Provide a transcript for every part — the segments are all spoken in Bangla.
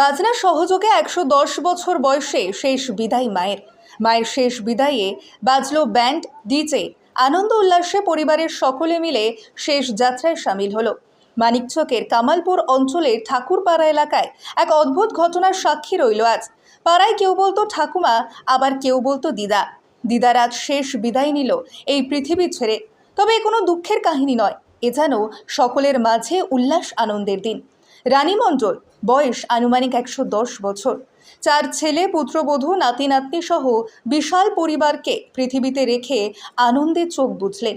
বাজনা সহযোগে একশো দশ বছর বয়সে শেষ বিদায় মায়ের। মায়ের শেষ বিদায়ে বাজলো ব্যান্ড, ডিজে, আনন্দ উল্লাসে পরিবারের সকলে মিলে শেষ যাত্রায় সামিল হলো। মানিকচকের কামালপুর অঞ্চলের ঠাকুরপাড়া এলাকায় এক অদ্ভুত ঘটনার সাক্ষী রইল আজ। পাড়ায় কেউ বলতো ঠাকুমা, আবার কেউ বলতো দিদা। দিদার আজ শেষ বিদায় নিল এই পৃথিবী ছেড়ে। তবে এ কোনো দুঃখের কাহিনী নয়, এ যেন সকলের মাঝে উল্লাস আনন্দের দিন। রানী মণ্ডল, বয়স আনুমানিক একশো দশ বছর। চার ছেলে, পুত্রবধূ, নাতি, নাতনি সহ বিশাল পরিবারকে পৃথিবীতে রেখে আনন্দে চোখ বুঝলেন।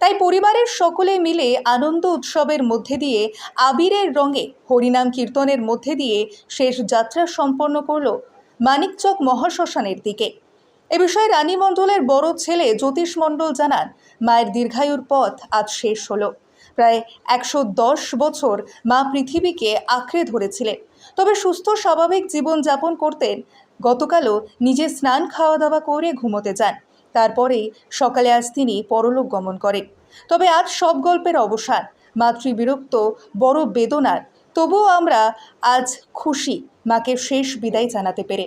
তাই পরিবারের সকলে মিলে আনন্দ উৎসবের মধ্যে দিয়ে আবিরের রঙে, হরিনাম কীর্তনের মধ্যে দিয়ে শেষ যাত্রা সম্পন্ন করল মানিকচক মহাশ্মশানের দিকে। এ বিষয়ে রানী মণ্ডলের বড় ছেলে জ্যোতিষ মণ্ডল জানান, মায়ের দীর্ঘায়ুর পথ আজ শেষ হলো। প্রায় একশো দশ বছর মা পৃথিবীকে আঁকড়ে ধরেছিলেন। তবে সুস্থ স্বাভাবিক জীবনযাপন করতেন। গতকালও নিজে স্নান খাওয়া দাওয়া করে ঘুমোতে যান। তারপরেই সকালে আজ তিনি পরলোক গমন করেন। তবে আজ সব গল্পের অবসান মাতৃবিরক্ত বড় বেদনার। তবুও আমরা আজ খুশি মাকে শেষ বিদায় জানাতে পেরে।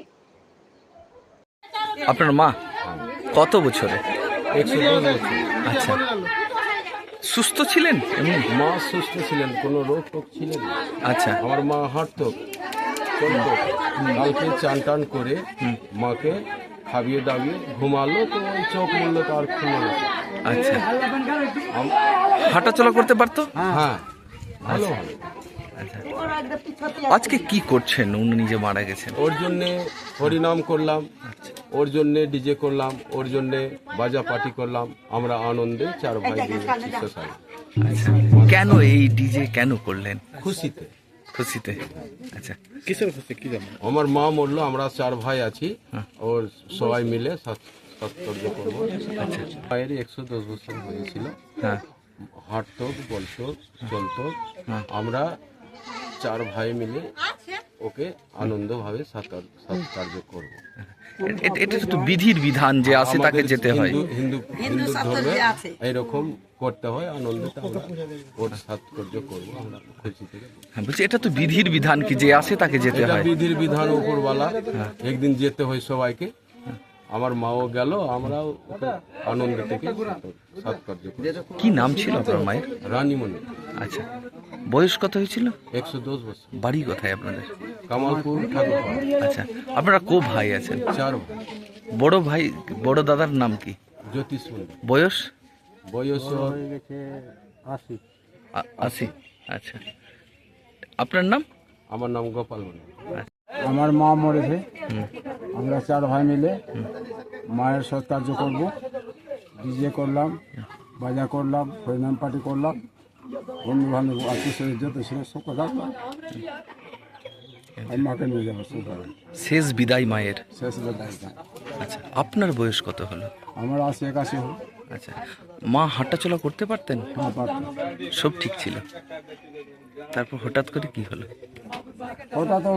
আপনার মা কত বছরে আচ্ছা। সুস্থ ছিলেন? এমনি মা সুস্থ ছিলেন কোনো রোগ টোগ ছিলেন আচ্ছা। আমার মা হাঁটতো চলতো। কালকে চান টান করে মাকে খাবিয়ে দাবিয়ে ঘুমালো তো ওই চোখ মূল্য তার খুললো আচ্ছা। হাঁটাচলা করতে পারতো? হ্যাঁ। ভালো ভালো। আচ্ছা আজকে কি করছেন? উনি নিজে মারা গেছেন। ওর জন্যে হরিনাম করলাম। ওর জন্যে ডিজে করলাম ওর জন্যে বাজা পার্টি করলাম। আমরা আনন্দে চার ভাই আচ্ছা কেন এই ডিজে কেন করলেন? খুশিতে। খুশিতে? আচ্ছা। কিসের খুশি? কি জানো? আমার মা মরলো আমরা চার ভাই আছি ওর সবাই মিলে সৎ- সৎকর্য করব। মায়ের একশো দশ বছর হয়েছিল। হ্যাঁ। হাঁটতো বলতো চলতো আমরা চার ভাই মিলে ওকে আনন্দভাবে সাৎকার- সৎকার্য করব। এটা তো বিধির বিধান যে আসে তাকে যেতে হয়। হিন্দু হিন্দু ধর্মে এইরকম করতে হয় আনন্দতে আমরা ওর সাৎকার্য করব আমরা খুশি থেকে হ্যাঁ বলছি এটা তো বিধির বিধান কি যে আসে তাকে যেতে এটা হয়? বিধির বিধান উপরওয়ালা একদিন যেতে হয় সবাইকে। আমার মাও গেল আমরাও ওকে আনন্দ থেকে সৎকার্য করি কি নাম ছিল আপনার মায়ের? রানীমণি। আচ্ছা। বয়স কত হয়েছিল? একশো দশ বছর। বাড়ি কোথায় আপনাদের? কামালপুর আচ্ছা আপনারা কো ভাই আছেন। চার। ভাই বড় ভাই বড় দাদার নাম কি? জ্যোতিষ বয়স? বয়স ওর আ- আশি আচ্ছা। আপনার নাম? আমার নাম গোপাল আমার মা মরেছে। আমরা চার ভাই মিলে মায়ের সৎকার্য করব। ডিজে করলাম বাজা করলাম হরিনাম পার্টি করলাম। বন্ধু বান্ধব আত্মীয় যত ছিল সব কথা মাকে নিয়ে যাব শেষ বিদায় মায়ের? শেষ বেলায় আচ্ছা আপনার বয়স কত হলো? আমার আশি একাশি হল। আচ্ছা মা হাঁটাচলা করতে পারতেন? হ্যাঁ সব ঠিক ছিল। তারপর হঠাৎ করে কি হলো? ওটা তো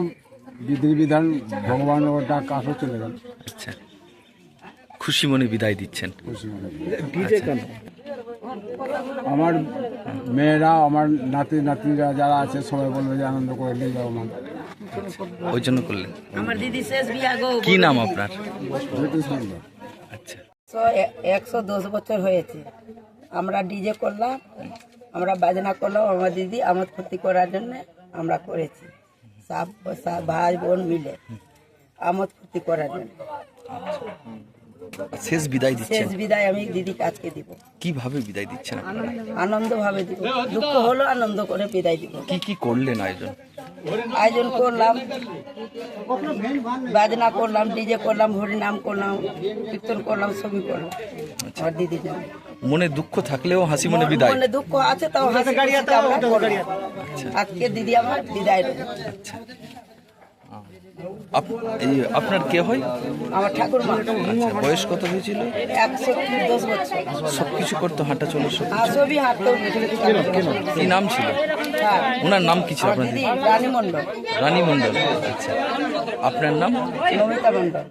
বিধি বিধান ভগবান ওটা কাছে চলে গেল। আচ্ছা খুশি মনে বিদায় দিচ্ছেন? খুশি মনে ডিজে কেন? আমার মেয়েরা আমার নাতি নাতিরা যারা আছে সবাই বলবে যে আনন্দ করে নিয়ে যাব মা। ওই জন্য করলেন? আমার দিদি শেষ বিয়া গো। কি নাম আপনার? আচ্ছা। একশো দশ বছর হয়েছে। আমরা ডিজে করলাম আমরা বাজনা করলাম আমার দিদি আমোদ ফুর্তি করার জন্য আমরা করেছি। সব সব ভাই বোন মিলে আমোদ ফুর্তি করার জন্য। শেষ বিদায় দিচ্ছেন? শেষ বিদায় আমি দিদিকে আজকে দিব। কীভাবে বিদায় দিচ্ছেন আপনারা? আনন্দ ভাবে দিব। দুঃখ হলো আনন্দ করে বিদায় দিব। কি কি করলেন আয়োজন? আয়োজন করলাম বাজনা করলাম ডিজে করলাম হরিনাম করলাম কীর্তন করলাম সবই করলাম। আমার দিদির জন্য মনে দুঃখ থাকলেও হাসি মনে বিদায়? মনে দুঃখ আছে তাও হাসি করলাম। আজকে দিদি আমার বিদায় দেবে। আপ- আপনার কে হয়? আমার ঠাকুর আচ্ছা বয়স কত হয়েছিল? সবকিছু সব কিছু করতো হাঁটা চলো সব কি নাম ছিল? হ্যাঁ। ওনার নাম কি ছিল আপনার? রানী মন্ডল রানী মণ্ডল আচ্ছা। আপনার নাম? নমিতা মণ্ডল।